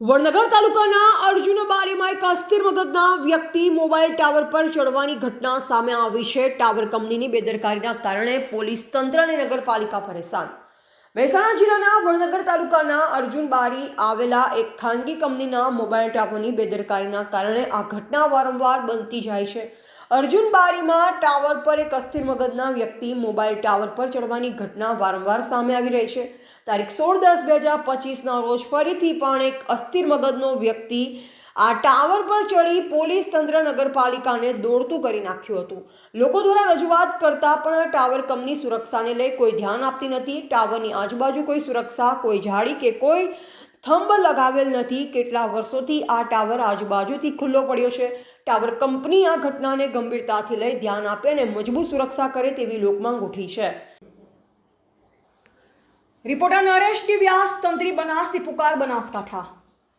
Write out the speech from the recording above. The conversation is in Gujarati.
વડનગર તાલુકાના અર્જુન બારીમાં એક અસ્થિર મગજના વ્યક્તિ મોબાઈલ ટાવર પર ચડવાની ઘટના સામે આવી છે. ટાવર કંપનીની બેદરકારીના કારણે પોલીસ તંત્ર અને નગરપાલિકા પરેશાન. મહેસાણા જિલ્લાના વડનગર તાલુકાના અર્જુન બારી આવેલા એક ખાનગી કંપનીના મોબાઈલ ટાવરની બેદરકારીના કારણે આ ઘટના વારંવાર બનતી જાય છે. અર્જુનબારીમાં ટાવર પર એક અસ્થિર મગજના વ્યક્તિ મોબાઈલ ટાવર પર ચડવાની ઘટના વારંવાર સામે આવી રહી છે. તારીખ સોળ દસ બે હજાર પચીસના રોજ ફરીથી પણ એક અસ્થિર મગજનો વ્યક્તિ આ ટાવર પર ચડી પોલીસ તંત્ર નગરપાલિકાને દોડતું કરી નાખ્યું હતું. લોકો દ્વારા રજૂઆત કરતા પણ આ ટાવર કંપની સુરક્ષાને લઈ કોઈ ધ્યાન આપતી નથી. ટાવરની આજુબાજુ કોઈ સુરક્ષા, કોઈ જાળી કે કોઈ થંભ લગાવેલ નથી. કેટલા વર્ષોથી આ ટાવર આજુબાજુથી ખુલ્લો પડ્યો છે. ટાવર કંપની આ ઘટનાને ગંભીરતાથી લઈ ધ્યાન આપે અને મજબૂત સુરક્ષા કરે તેવી લોકમાંગ ઉઠી છે. રિપોર્ટર નરેશ ડી વ્યાસ તંત્રી બનાસી પુકાર બનાસકાંઠા.